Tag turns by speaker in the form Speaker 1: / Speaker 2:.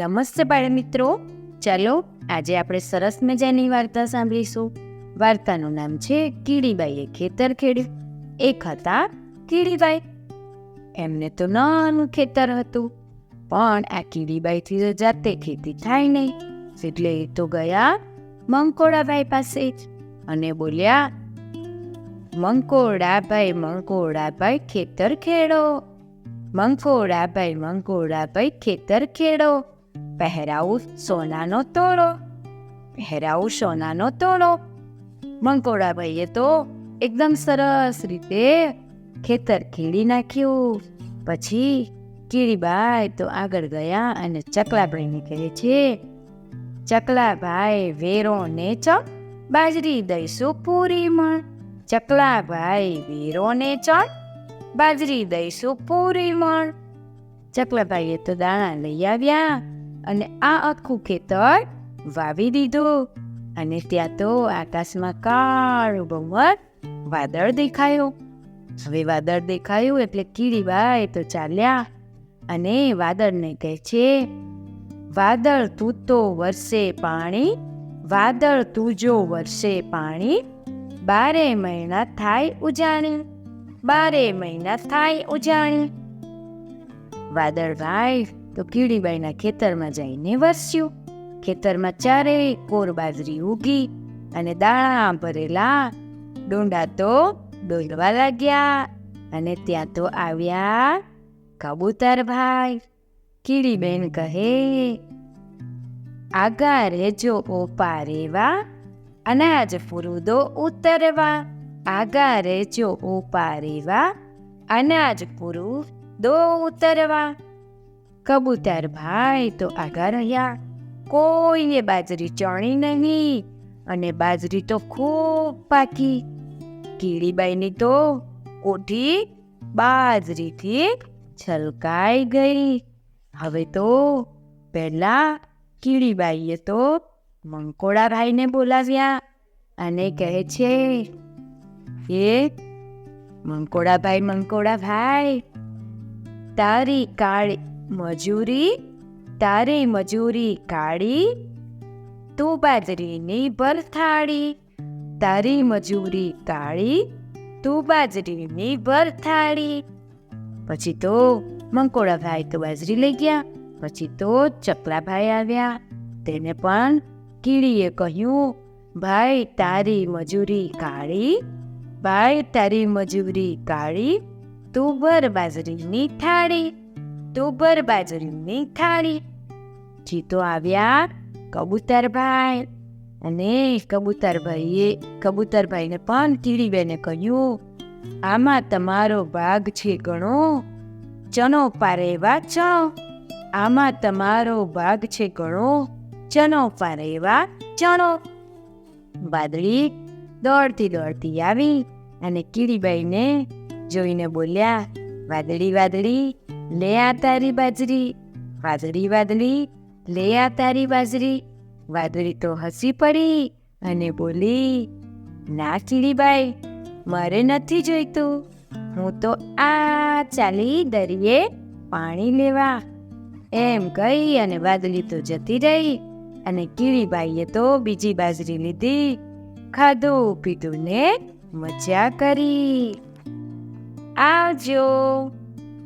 Speaker 1: નમસ્તે બાળ મિત્રો. ચાલો, આજે આપણે સરસ મજાની વાર્તા સાંભળીશું. વાર્તાનું નામ છે કીડીબાઈએ ખેતર ખેડ્યું. એક હતા કીડીબાઈ. એમને તો નાનું ખેતર હતું. પણ આ કીડીબાઈથી તો જાતે ખેતી થાય નહીં. એટલે એ તો ગયા મંકોડાભાઈ પાસે જ અને બોલ્યા મંકોડાભાઈ મંકોડાભાઈ ખેતર ખેડો. મંકોડાભાઈ મંકોડાભાઈ ખેતર ખેડો. પહેરાવું સોનાનો તોડો પહેરાવું સોનાનો તોડો મંકોડાભાઈએ તો એકદમ સરસ રીતે ખેતર ખેડી નાખ્યું પછી કીડીબાઈ તો આગળ ગયા અને ચકલાભાઈને કહે છે ચકલાભાઈ વેરો ને ચક બાજરી દઈશું પૂરી મણ ચકલાભાઈ વેરો ને ચક બાજરી દઈશું પૂરી મણ ચકલાભાઈએ તો દાણા લઈ આવ્યા અને આ આખું ખેતર વાવી દીધું. અને ત્યાં તો આકાશમાં કાળું બમર વાદળ દેખાયું. હવે વાદળ દેખાયું એટલે કીડીબાઈ તો ચાલ્યા. અને વાદળને કહે છે, વાદળ તું તો વરસે પાણી, વાદળ તું જો વરસે પાણી, બારે મહિના થાય ઉજાણી, બારે મહિના થાય ઉજાણી. વાદળભાઈ તો કીડીબાઈના ખેતરમાં જઈને વરસ્યું ખેતરમાં ચારેય કોર બાજરી ઉગી અને દાણા ભરેલા. ડોંડા તો ડોલવા લાગ્યા અને ત્યાં તો આવ્યા કબૂતર ભાઈ કીડીબેન કહે, આગા રેજો ઓપા રેવા, અનાજ ફુરુદો ઉતરવા. આગા રેજો ઓપા રેવા, અનાજ પૂરું દો ઉતરવા. કબૂતર ભાઈ, તો આગા રહ્યા કોઈએ બાજરી ચણી નહીં અને બાજરી તો ખૂબ પાકી. કીડીબાઈની તો કોઠી બાજરીથી છલકાઈ ગઈ. હવે તો પહેલાં કીડીબાઈએ તો મંકોડાભાઈને બોલાવ્યા અને કહે છે, એ મંકોડાભાઈ મંકોડાભાઈ તારી કાળી મજૂરી, તારી મજૂરી કાળી તું બાજરીની ભરથાળી. તારી મજૂરી કાળી તું બાજરીની ભરથાળી. પછી તો મંકોડાભાઈ તો બાજરી લઈ ગયા, પછી તો ચકલાભાઈ આવ્યા. તેને પણ કીડીએ કહ્યું, ભાઈ, તારી મજૂરી કાળી ભાઈ, તારી મજૂરી કાળી તું ભર બાજરીની થાળી. ભર બાજરીની થાળી જીતો આવ્યા કબૂતરભાઈ. અને કબૂતરભાઈએ કબૂતરભાઈને પણ કીડીબેને કહ્યું, આમાં તમારો ભાગ છે ઘણો ચનો પારેવા ચ આમાં તમારો ભાગ છે ઘણો ચનો પારેવા ચણો વાદળી દોડતી દોડતી આવી અને કીડીબાઈને જોઈને બોલ્યા વાદળી વાદળી, લે આ તારી બાજરી. વાદળી વાદળી, લે આ તારી બાજરી. વાદળી તો હસી પડી અને બોલી, ના કીડીબાઈ મારે નથી જોઈતું. હું તો આ ચાલી દરિયે પાણી લેવા. એમ કહી અને વાદળી તો જતી રહી અને કીડીબાઈએ તો બીજી બાજરી લીધી. ખાધું, પીધું ને મજા કરી. આવજો.